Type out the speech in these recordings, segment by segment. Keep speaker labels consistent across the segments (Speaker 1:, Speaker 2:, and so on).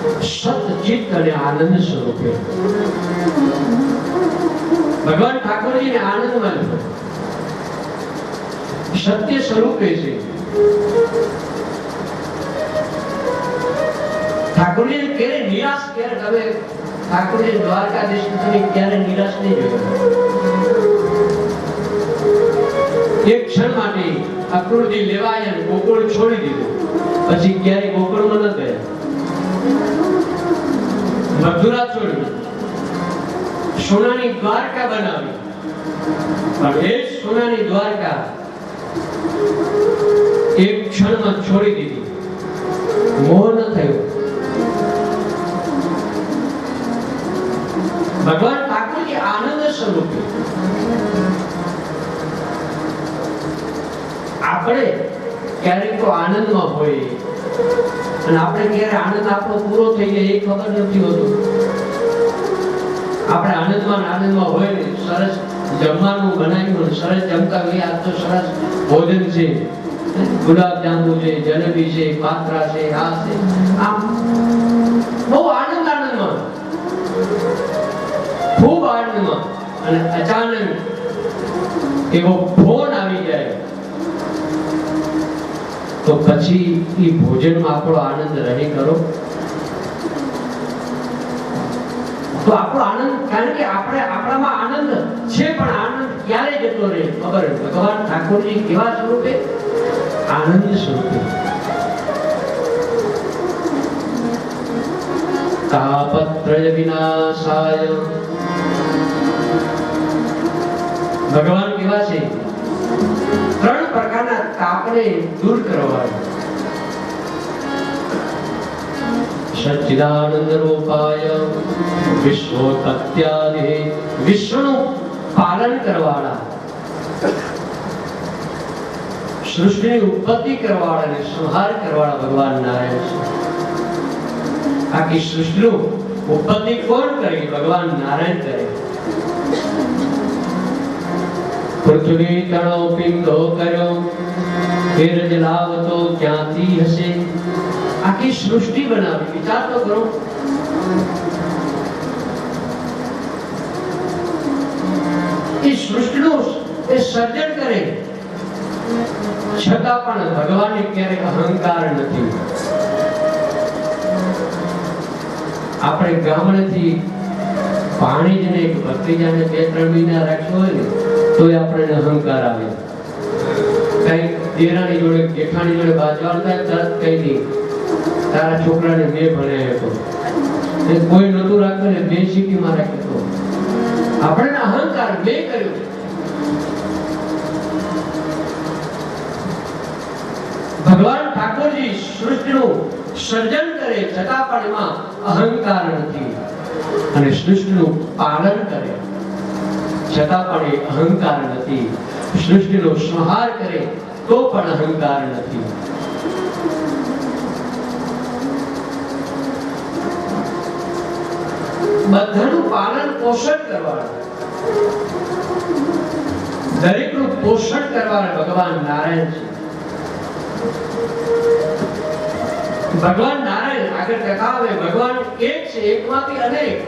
Speaker 1: સતચિત્ત આનંદ સ્વરૂપે ભગવાન ઠાકોરજીને આનંદમાં લીધો સત્ય સ્વરૂપે છે. ઠાકોરજી ક્યારે નિરાશ ક્યારે? તમે ઠાકોરજી દ્વારકાધીશ તમે ક્યારે નિરાશ નહીં જોયો એક ક્ષણ માટે અક્રૂરજી લેવાય અને ગોકુળ છોડી દીધું. પછી ક્યારેય ગોકુળમાં ન ગયા. મથુરા છોડી સોનાની દ્વારકા બનાવી પણ એ જ સોનાની દ્વારકા એક ક્ષણમાં છોડી દીધી મોહ ન થયો ભગવાન ઠાકોરજી આનંદ સ્વરૂપે આપણે ક્યારેક તો આનંદમાં હોઈએ અને આપણે ક્યારે આનંદ આપણો પૂરો થઈ જાય એ ખબર નથી હોતું. આપણે આનંદમાં આનંદમાં હોય ને, સરસ જમવાનું બનાવ્યું સરસ જમતા હોય, આ તો સરસ ભોજન છે. ગુલાબ જાંબુ છે, જલેબી છે, પાત્રા છે, આ છે. આમ બહુ આનંદ આનંદમાં. ખૂબ આનંદમાં. અને અચાનક એવો ફોન આવી જાય. તો પછી એ ભોજનમાં આપણો આનંદ રહે કરો તો આપણો આનંદ, કારણ કે આપણે આપણામાં આનંદ છે, પણ આનંદ ક્યારે જતો રહે ખબર? ભગવાન ઠાકોરજી કેવા સ્વરૂપે? આનંદ સ્વરૂપે. તાપત્રય વિનાશાય. ભગવાન કેવા છે? ત્રણ પ્રકારના તાપને દૂર કરવા સચ્ચિદાનંદ રૂપાય વિશ્વોત્પત્યાદિ વિષ્ણુ પાલન કરવાળા. સૃષ્ટિની ઉત્પત્તિ કરવાળા અને સંહાર કરવાળા ભગવાન નારાયણ છે. આખી સૃષ્ટિનું ઉત્પત્તિ કોણ કરી? ભગવાન નારાયણ કરે. પૃથ્વી તણો પિંડો કર્યો. ફેર જલાવતો ક્યાંથી હશે? આખી સૃષ્ટિ બનાવી. વિચાર તો કરો. એ સૃષ્ટિનું એ સર્જન કરે. છતાં પણ ભગવાને ક્યારેક અહંકાર નથી. આપણે ગામડેથી પાણી જ ને ભત્રીજાને બે ત્રણ મહિના રાખ્યો હોય ને તોય આપણને અહંકાર આવે. કઈ દેરાણી જોડે, જેઠાણી જોડે બાજવાનું થાય તરત કઈ નહીં તારા છોકરાને મેં ભણાવ્યો હતો. એ કોઈ નહોતું રાખ્યું ને મેં સિટીમાં રાખ્યો હતો. આપણને અહંકાર, મેં કર્યો ભગવાન ઠાકોરજી સૃષ્ટિનું સર્જન કરે, છતાં પણ એમાં અહંકાર નથી. અને સૃષ્ટિનું પાલન કરે. છતાં પણ એ અહંકાર નથી. સૃષ્ટિનો સંહાર કરે તો પણ અહંકાર નથી. બધાનું પાલન પોષણ કરવાનું. દરેકનું પોષણ કરવાના ભગવાન નારાયણ છે. ભગવાન નારાયણ આગળ કથા આવે ભગવાન એક છે, એકમાંથી અનેક.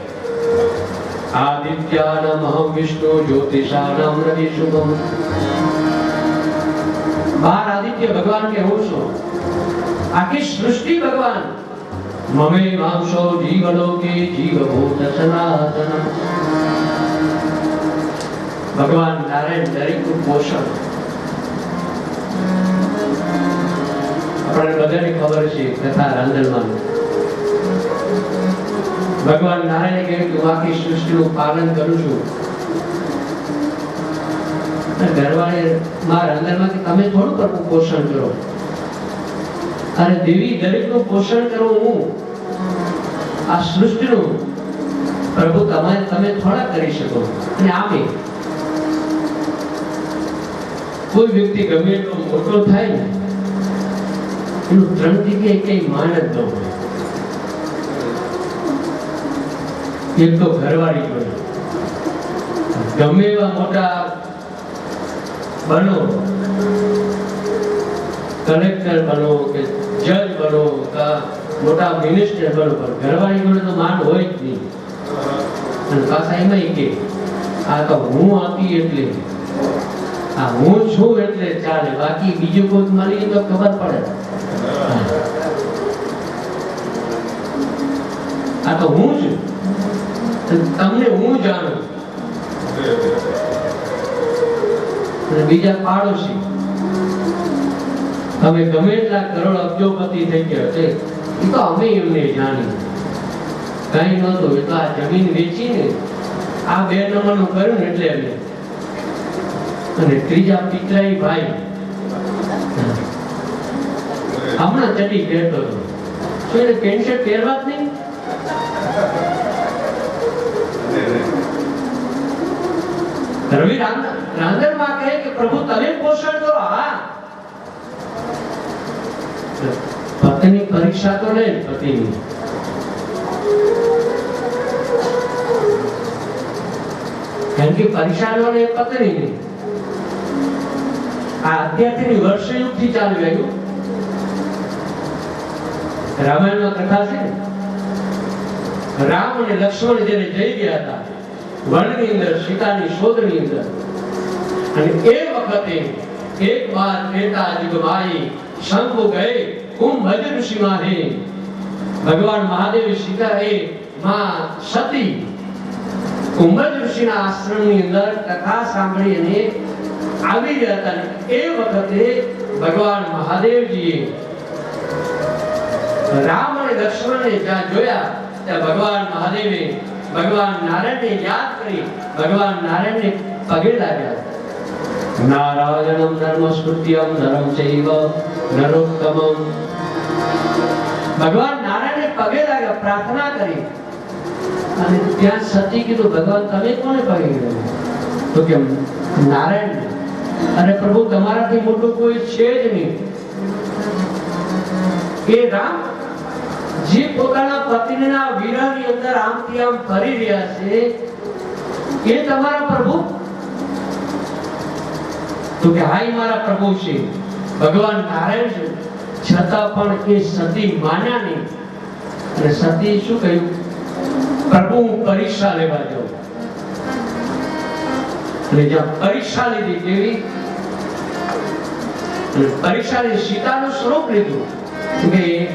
Speaker 1: આદિત્યાનમ વિષ્ણુ જ્યોતિષાનમ રવિ શુભમ બાર આદિત્ય ભગવાન કે હું છું આખી સૃષ્ટિ ભગવાન મમે માંસો જીવલોકે જીવભૂત સનાતન ભગવાન નારાયણ દરેકનું પોષણ આપણને બધાને ખબર છે કથા રાંધણમાં ભગવાન નારાયણે કહ્યું કે હું આખી સૃષ્ટિનું પાલન કરું છું. થોડું કરવું, પોષણ કરો. પ્રભુ તમે તમે થોડા કરી શકો આપે. કોઈ વ્યક્તિ ગમે એટલો મોટો થાય ને, એનું ત્રણ જગ્યાએ કઈ માન જ ન હોય. એક તો ઘરવાળી જોડે ગમે એવા મોટા બનો, કલેક્ટર બનો કે જજ બનો મોટા મિનિસ્ટર બનો, પણ ઘરવાળી જોડે તો માન હોય જ નહીં. અને પાછા એમાંય કે, આ તો હું આપી એટલે, આ હું છું એટલે ચાલે, બાકી બીજું કોઈ મારી તો ખબર પડે. આ તો હું છું. તમને હું જાણું બીજા પાડોશી. અમે ગમે એટલા કરોડ અબજોપતિ થઈ ગયા છે. એ તો અમે એમને જાણી કઈ નહોતું એ તો આ જમીન વેચીને આ બે નંબરનું કર્યું ને એટલે અમે અને ત્રીજા પિતરાઈ ભાઈ. હમણાં ચટી પહેરતો હતો. શું એને પેન્ટ શર્ટ પહેરવા જ નહીં રવિ રાંધણમાં કહે કે, પ્રભુ તમે પોષણ પત્ની પરીક્ષા તો લે પતિની. કારણ કે પરીક્ષા લો ને પત્ની ની આ અત્યારથી વર્ષ યુગથી ચાલુ આવ્યું રામાયણમાં કથા છે રામ અને લક્ષ્મણ જેને જઈ ગયા હતા. વનની અંદર સીતાની શોધની અંદર. અને એ વખતે એક વાર બેટા જગમાઈ શંભુ ગયે કુંભ ઋષિ માહે ભગવાન મહાદેવ સીતા માં સતી કુંભજ ઋષિના આશ્રમની અંદર કથા સાંભળી અને આવી રહ્યા હતા. એ વખતે ભગવાન મહાદેવજીએ રામ અને લક્ષ્મણને જ્યાં જોયા, ત્યાં ભગવાન મહાદેવે ભગવાન નારાયણને યાદ કરી ભગવાન નારાયણને પગે લાગ્યા. નારાયણમ નર્મસ્મૃત્યમ નરમ ચૈવ નરોત્તમમ. ભગવાન નારાયણને પગે લાગ્યા, પ્રાર્થના કરી. અને ત્યાં સતી કીધું, ભગવાન, તમે કોને પગે ગયા તો કે, નારાયણ. અને પ્રભુ, તમારાથી મોટું કોઈ છે જ નહીં. કે રામ જે પોતાના પત્નીના વિરહની અંદર આમથી આમ કરી રહ્યા છે, એ તમારા પ્રભુ? તો કે હાય મારા પ્રભુ છે, ભગવાન નારાયણ છે, છતાં પણ એ સતી માન્યા નહીં. અને સતી શું કહ્યું? પ્રભુ, હું પરીક્ષા લેવા જાઉં. અને જ્યાં પરીક્ષા લીધી કેવી પરીક્ષા સીતાનું સ્વરૂપ લીધું. કે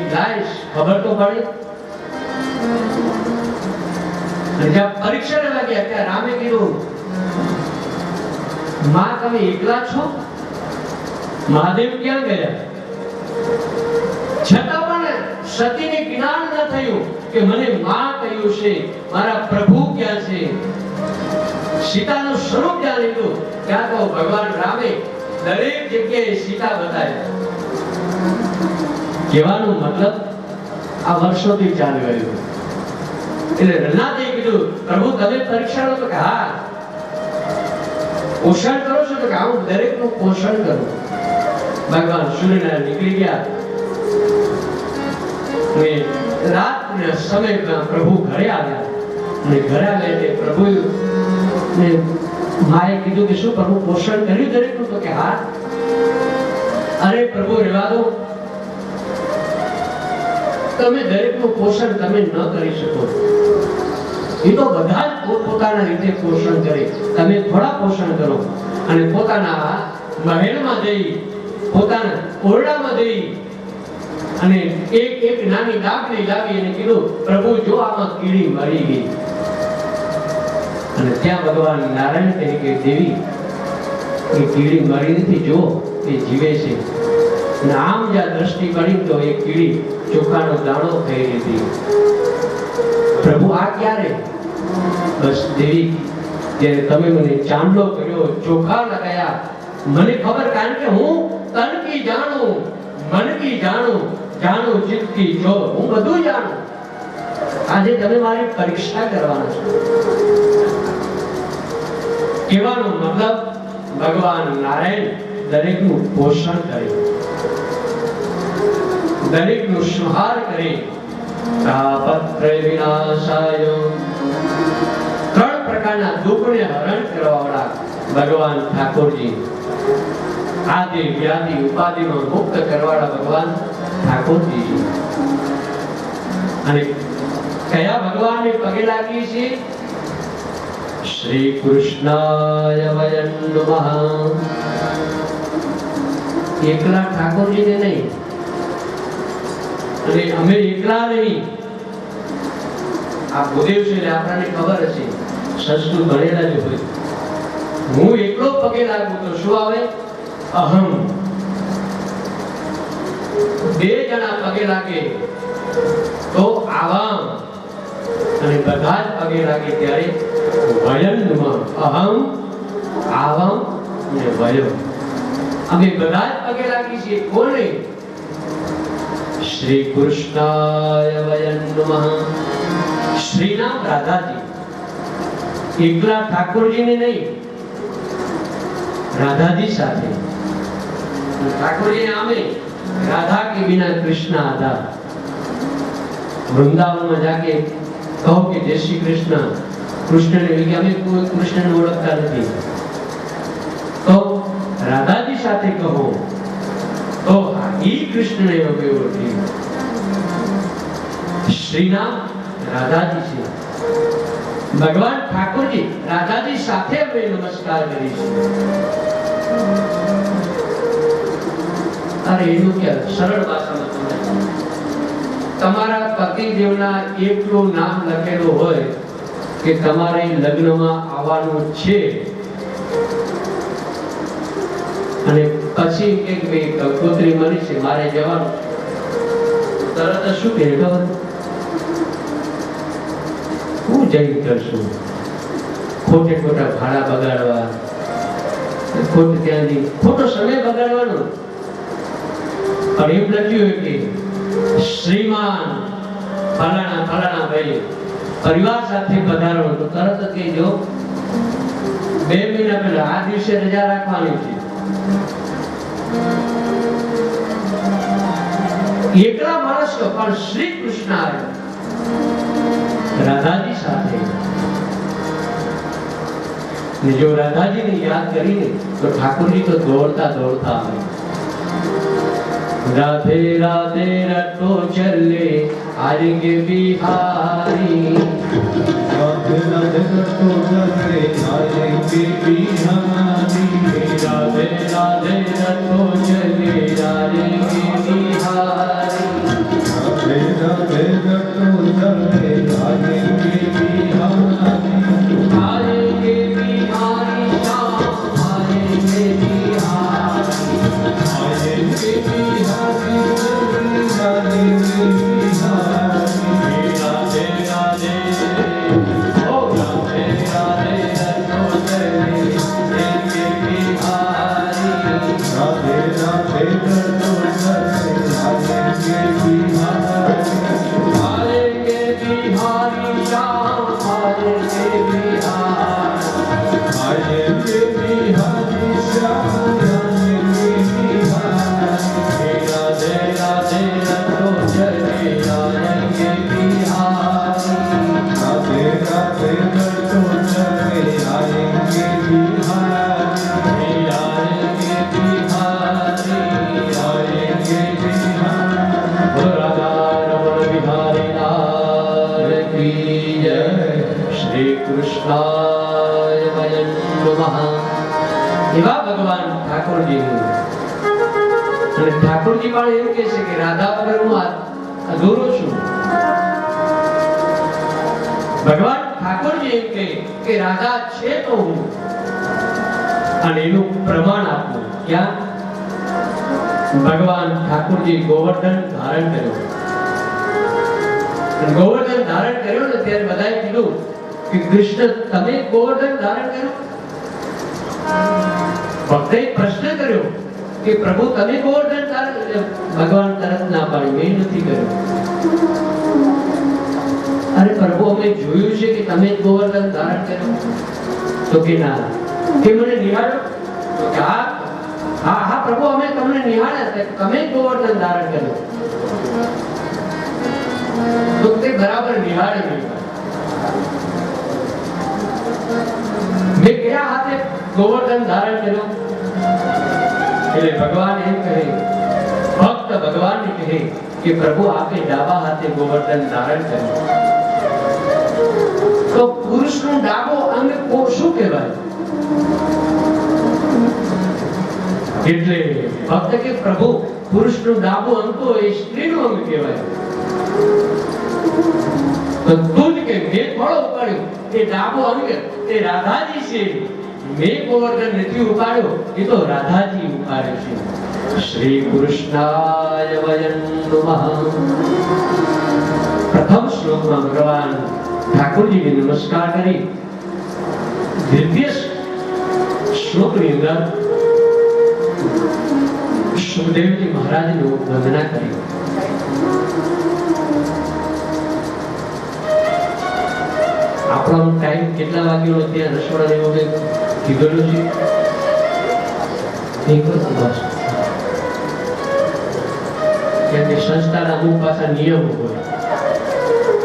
Speaker 1: કીધું, માં, તમે એકલા છો? મહાદેવ ક્યાં ગયા? છતાં પણ સતીને જ્ઞાન ન થયું કે મને માં કહ્યું છે, મારા પ્રભુ ક્યાં છે? સીતાનું સ્વરૂપ જ્યાં લીધું. ત્યાં તો ભગવાન રામે દરેક જગ્યાએ સીતા બતાવ્યા કહેવાનો મતલબ આ વર્ષોથી ચાલી રહ્યું એટલે રનાથે કીધું, પ્રભુ, તમે પરીક્ષા લો તો કે હા, પોષણ કરો છો તો કે હું દરેકનું પોષણ કરું. ભગવાન સૂર્યનારાયણ નીકળી ગયા. અને રાતના પ્રભુ ઘરે આવ્યા. અને ઘરે આવ્યા એટલે પ્રભુ ને માએ કીધું કે શું પ્રભુ, પોષણ કર્યું દરેકનું તો કે હા? અરે પ્રભુ, રેવા દો. તમે દરેકનું પોષણ તમે ન કરી શકો. એ તો બધા જ પોતપોતાના રીતે પોષણ કરે. તમે થોડા પોષણ કરો. અને પોતાના મહેલમાં જઈ, પોતાના ઓરડામાં જઈ, અને એક એક નાની ડાબલી લાવી અને કીધું, પ્રભુ, જો આમાં કીડી મરી ગઈ. અને ત્યાં ભગવાન નારાયણ કહે કે દેવી એ કીડી મરી નથી, જો એ જીવે છે. અને જ્યાં દ્રષ્ટિ પડી તો એ કીડી ચોખાનો દાણો થઈ લીધી. પ્રભુ, આ ક્યારે? બસ દેવી, જ્યારે તમે મને ચાંદલો કર્યો, ચોખા લગાયા, મને ખબર કારણ કે હું તન કી જાણું, મન કી જાણું જાણું ચિત્ત કી જો, હું બધું જાણું. આજે તમે મારી પરીક્ષા કરવાના છો. કહેવાનો મતલબ ભગવાન નારાયણ દરેકનું પોષણ કરે. દરેકનું સંહાર કરે. તાપત્રય વિનાશાય. ત્રણ પ્રકારના દુઃખને હરણ કરવાવાળા ભગવાન ઠાકોરજી. આદિ વ્યાધિ ઉપાધિમાં મુક્ત કરવાવાળા ભગવાન ઠાકોરજી. અને કયા ભગવાનને પગે લાગી છે? શ્રી કૃષ્ણાય વયં નમઃ. એકલા ઠાકોરજીને નહીં. અને અમે એકલા નહીં. આ ભૂદેવ છે એટલે આપણને ખબર હશે. સંસ્કૃત ભણેલા જ હોય. હું એકલો પગે લાગું તો શું આવે? અહમ. બે જણા પગે લાગે તો આવામ. અને બધા જ પગે લાગે ત્યારે વયનમાં અહમ, આવામ અને વયમ. અમે બધા જ પગે લાગી છીએ. કોણ શ્રી કૃષ્ણાય વયં નમઃ શ્રી નામ રાધાજી એકલા ઠાકોરજીને નહીં રાધાજી સાથે ઠાકોરજી નામે રાધા કે બિના કૃષ્ણ આધાર વૃંદાવનમાં જાકે કહો કે જય શ્રી કૃષ્ણ કૃષ્ણને કે અમે કોઈ કૃષ્ણને ઓળખતા નથી તો રાધાજી સાથે કહો તો અમે ઓળખીએ શ્રીનામ રાધાજી છે. ભગવાન ઠાકોરજી રાધાજી સાથે અમે નમસ્કાર કરીશું અરે, એનું કે સરળ ભાષામાં તમારા પતિદેવના એટલું નામ લખેલું હોય કે તમારે લગ્નમાં આવવાનું છે. અને પછી કે ભાઈ કંકોત્રી મળી છે, મારે જવાનું. તરત શું કહે ખબર હું જઈ કરશું. ખોટે ખોટા ભાડા બગાડવા. ખોટ ત્યાંથી, ખોટો સમય બગાડવાનો. પણ એમ લખ્યું કે શ્રીમાન ફલાણા ફલાણા ભાઈ, પરિવાર સાથે પધારો. તો તરત કહેજો, બે મહિના પહેલા આ દિવસે રજા રાખવાની છે. એકલા માણસો પણ શ્રી કૃષ્ણ આવ્યો રાધાજી સાથે જો રાધાજીને યાદ કરીને તો ઠાકોરજી તો દોડતા દોડતા આવે રાધે રાધે રટો ચલે આરંગે બિહારી રાધે રાધે રટો ચલે આરંગે બિહારી રાધે રટો એવા ભગવાન ઠાકોરજી ઠાકોરજી પણ એમ કહે છે કે રાધા વગર હું અધૂરો છું. ભગવાન ઠાકોરજી એમ કહે કે રાધા છે તો હું. અને એનું પ્રમાણ આપવું. ક્યાં? ભગવાન ઠાકોરજી ગોવર્ધન ધારણ કર્યો. ગોવર્ધન ધારણ કર્યો ને ત્યારે બધાએ કીધું કે કૃષ્ણ, તમે ગોવર્ધન ધારણ કર્યું? ભક્તે પ્રશ્ન કર્યો કે પ્રભુ, તમે ગોવર્ધન ભગવાન તરત ના પાડી મેં નથી કર્યું. અરે પ્રભુ, અમે જોયું છે કે તમે જ ગોવર્ધન ધારણ કર્યું. તો કે ના. કે મને નિહાળો તો કે હા. હા હા, પ્રભુ, અમે તમને નિહાળ્યા તમે જ ગોવર્ધન ધારણ કર્યું. તો તે બરાબર નિહાળે નહીં. મેં કયા હાથે ગોવર્ધન ધારણ કર્યું એટલે ભગવાન એમ કહે ભક્ત ભગવાનને કહે કે પ્રભુ આપે ડાબા હાથે ગોવર્ધન ધારણ કર્યું તો પુરુષનું ડાબો અંગ કો શું કહેવાય એટલે ભક્ત કે પ્રભુ પુરુષનું ડાબો અંગ તો એ સ્ત્રીનું અંગ કહેવાય. તો તું જ કે મેં થોડો ઉપાડ્યો. એ ડાબો અંગ એ રાધાજી છે. મેં ગોવર્ધન નથી ઉપાડ્યો, એ તો રાધાજી ઉપાડે છે. શ્રી કૃષ્ણાય વયન પ્રથમ શ્લોકમાં ભગવાન ઠાકોરજીને નમસ્કાર કરી. દિવ્ય શ્લોકની અંદર સુખદેવજી મહારાજનું વંદના કરી. આપણો ટાઈમ કેટલા વાગ્યો ત્યાં રસોડા વખતે કીધેલું છે એક વસ્તુ બસ કેમ કે સંસ્થાના અમુક પાછા નિયમો હોય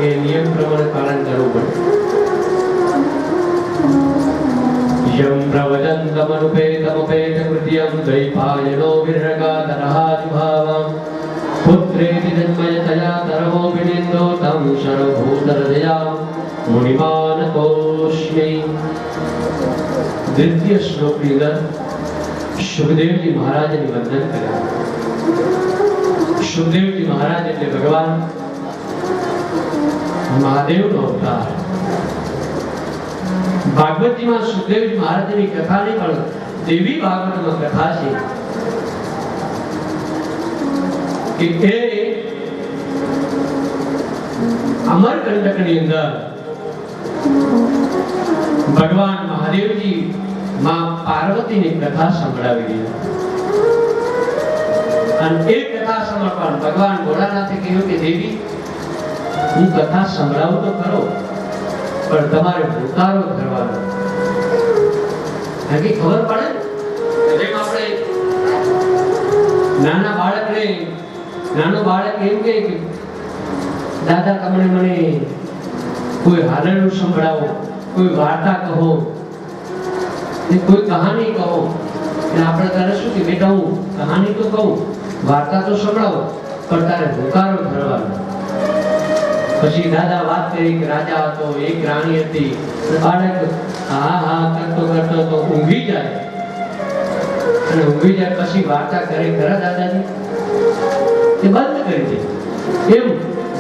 Speaker 1: એ નિયમ પ્રમાણે પાલન કરવું મુનિમાનતોસ્મિ દ્વિતીય શ્લોકની અંદર સુખદેવજી મહારાજની વંદન કર્યા. સુખદેવજી મહારાજ એટલે ભગવાન મહાદેવનો અવતાર. ભાગવતજીમાં સુખદેવજી મહારાજની કથા નહીં, પણ દેવી ભાગવતમાં કથા છે કે એ અમરકંટકની અંદર ભગવાન મહાદેવજી માં પાર્વતીની કથા સંભળાવી દીધી. અને એ કથા સમર્પણ ભગવાન ભોળાનાથે કહ્યું કે, દેવી, હું કથા સંભળાવું તો ખરો, પણ તમારે ભૂતારો કરવાનો હજી ખબર પડે જેમ આપણે નાના બાળકને, નાનું બાળક એમ કે, દાદા, તમને મને કોઈ હાલરડું સંભળાવો. કોઈ વાર્તા કહો કે કોઈ કહાની કહો એટલે આપણે તારે શું કે બેટા હું કહાની તો કહું, વાર્તા તો સંભળાવો, પણ તારે હુંકારો ભરવાનો. પછી દાદા વાત કરી કે રાજા હતો, એક રાણી હતી બાળક હા હા, કરતો કરતો તો ઊંઘી જાય. અને ઊંઘી જાય પછી વાર્તા કરે ખરા દાદાજી? એ બંધ કરી દે. એમ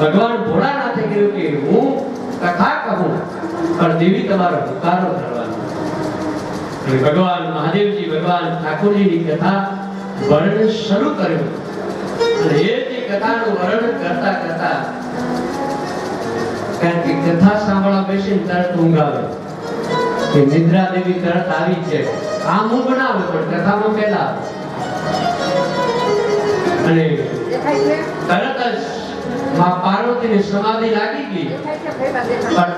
Speaker 1: ભગવાન ભોળાનાથે કહ્યું કે હું કથા કહો પણ દેવી તમારો હુંકારો ધરવાનો. ભગવાન મહાદેવજી ભગવાન ઠાકોરજીની કથા વર્ણન શરૂ કર્યું. અને એ જે કથાનું વર્ણન કરતા કરતા કારણ કે કથા સાંભળવા બેસીને તરત ઊંઘ આવે. કે નિદ્રા દેવી તરત આવી છે. આમ હું ના પણ કથામાં પહેલા અને તરત જ માં પાર્વતીને સમાધિ લાગી ગઈ. પણ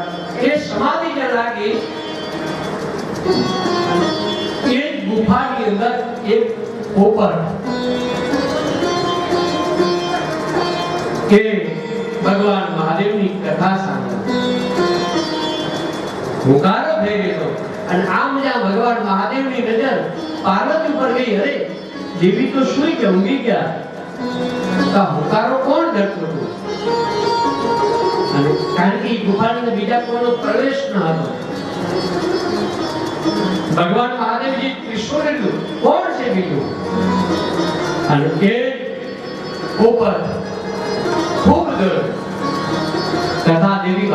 Speaker 1: એ સમાધિ જે લાગી એ ગુફાની અંદર એક પોપટ કે ભગવાન મહાદેવની કથા સાંભળી. હુંકારો થઈ ગયો અને આમ જ્યાં ભગવાન મહાદેવની નજર પાર્વતી ઉપર ગઈ, અરે દેવી તો સુઈ કે ઊંઘી ગયા? હુંકારો કોણ કરતું હતું? કારણ કે ગુફાની બીજા છે બીજું? અને એ ઉપર ખૂબ ગર્વ કથા દેવી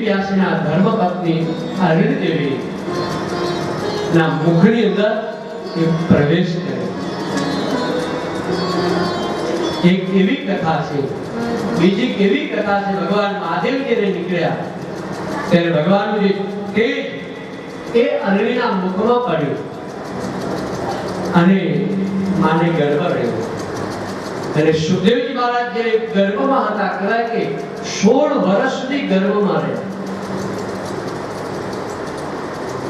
Speaker 1: વ્યાસના ધર્મપત્ની અરવિંદ દેવી ના મુખની અંદર પ્રવેશ કર્યો. એક એવી કથા છે. બીજી એવી કથા છે, ભગવાન મહાદેવ જ્યારે નીકળ્યા. ત્યારે ભગવાનનું જે તેજ એ અરવિંદના મુખમાં પડ્યું અને માને ગર્ભ રહ્યો. અને સુખદેવજી મહારાજ જે ગર્ભમાં હતા, કહેવાય કે સોળ વર્ષ સુધી ગર્ભમાં રહ્યા.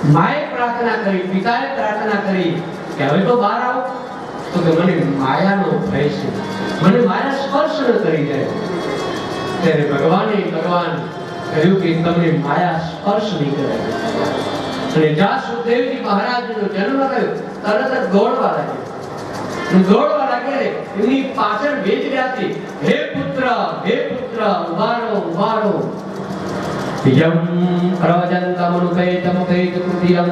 Speaker 1: માએ પ્રાર્થના કરી, પિતાએ પ્રાર્થના કરી કે, હવે તો બહાર આવો. તો કે મને માયાનો ભય છે. મને માયા સ્પર્શ ન કરી જાય. ત્યારે ભગવાને ભગવાન કહ્યું કે તમને માયા સ્પર્શ નહીં કરે અને જ્યાં સુખદેવજી મહારાજનો જન્મ થયો, તરત જ દોડવા લાગ્યો. અને દોડવા લાગ્યા ને એમની પાછળ વેદ વ્યાસજી હે પુત્ર હે પુત્ર, ઉભારો ઉભારો. યમ પ્રવજંતમનુપેતમુપેતકૃતિયમ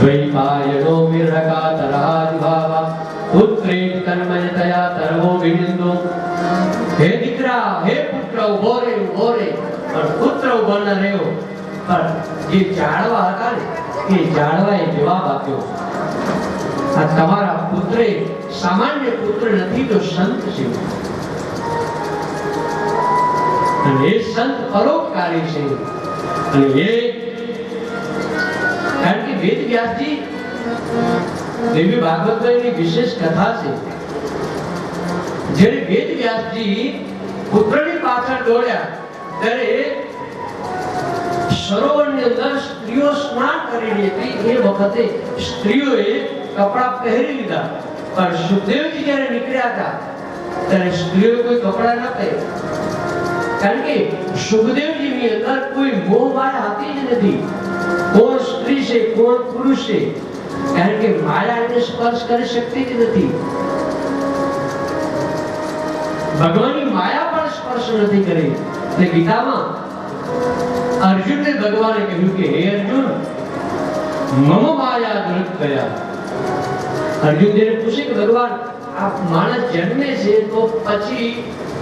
Speaker 1: દ્વૈપાયનો વિરહકાતરાજભાવા પુત્રેણ તન્મયતયા તરવો વિનિંદો હે દીકરા હે પુત્ર ઊભો રે ઊભો રે પણ પુત્ર ઊભો ન રહ્યો પણ જે જાડવા હતા ને, એ જાડવાએ જવાબ આપ્યો। આ તમારા પુત્રે સામાન્ય પુત્ર નથી તો સંત છે। અને એ સંત પરોપકારી છે। અને એ કારણ કે વેદ વ્યાસજી દેવી ભાગવતમાં એની વિશેષ કથા છે જ્યારે વેદ વ્યાસજી પુત્રની પાછળ દોડ્યા ત્યારે સરોવરની અંદર સ્ત્રીઓ સ્નાન કરી રહી હતી એ વખતે સ્ત્રીઓએ કપડાં પહેરી લીધા પણ સુખદેવજી જ્યારે નીકળ્યા હતા, ત્યારે સ્ત્રીઓએ કોઈ કપડાં ન પહેર્યા કારણ કે સુખદેવજીની અંદર કોઈ મોહ માયા હતી જ નથી. કોણ સ્ત્રી છે, કોણ પુરુષ છે કારણ કે માયા એને સ્પર્શ કરી શકતી જ નથી. ભગવાનની માયા પણ સ્પર્શ નથી કરી. એટલે ગીતામાં અર્જુનને ભગવાને કહ્યું કે, હે અર્જુન, મમ માયા દૃત ગયા. અર્જુન જેને પૂછે કે, ભગવાન આ માણસ જન્મે છે તો પછી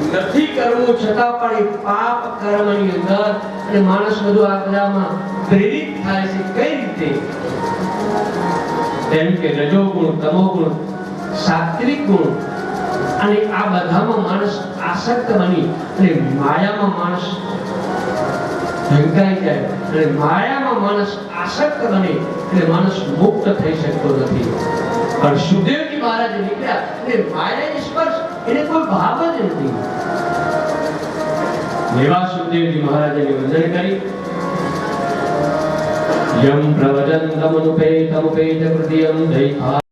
Speaker 1: નથી કરવું, છતાં પણ એ પાપ કર્મની અંદર અને માણસ બધું આ બધામાં પ્રેરિત થાય છે. કઈ રીતે? તેમ કે રજોગુણ, તમોગુણ, સાત્વિક ગુણ. અને આ બધામાં માણસ આસક્ત બની અને માયામાં માણસ ઢંકાઈ જાય અને માયામાં માણસ આસક્ત બને એટલે માણસ મુક્ત થઈ શકતો નથી. પણ સુદેવજી મહારાજ નીકળ્યા એટલે માયાની સ્પર્શ એને કોઈ ભાવ જ નથી. એવા સુદેવજી મહારાજે વંદન કરી યમ પ્રવજંતમનુપેતમુપેત કૃતિયમ દૈભા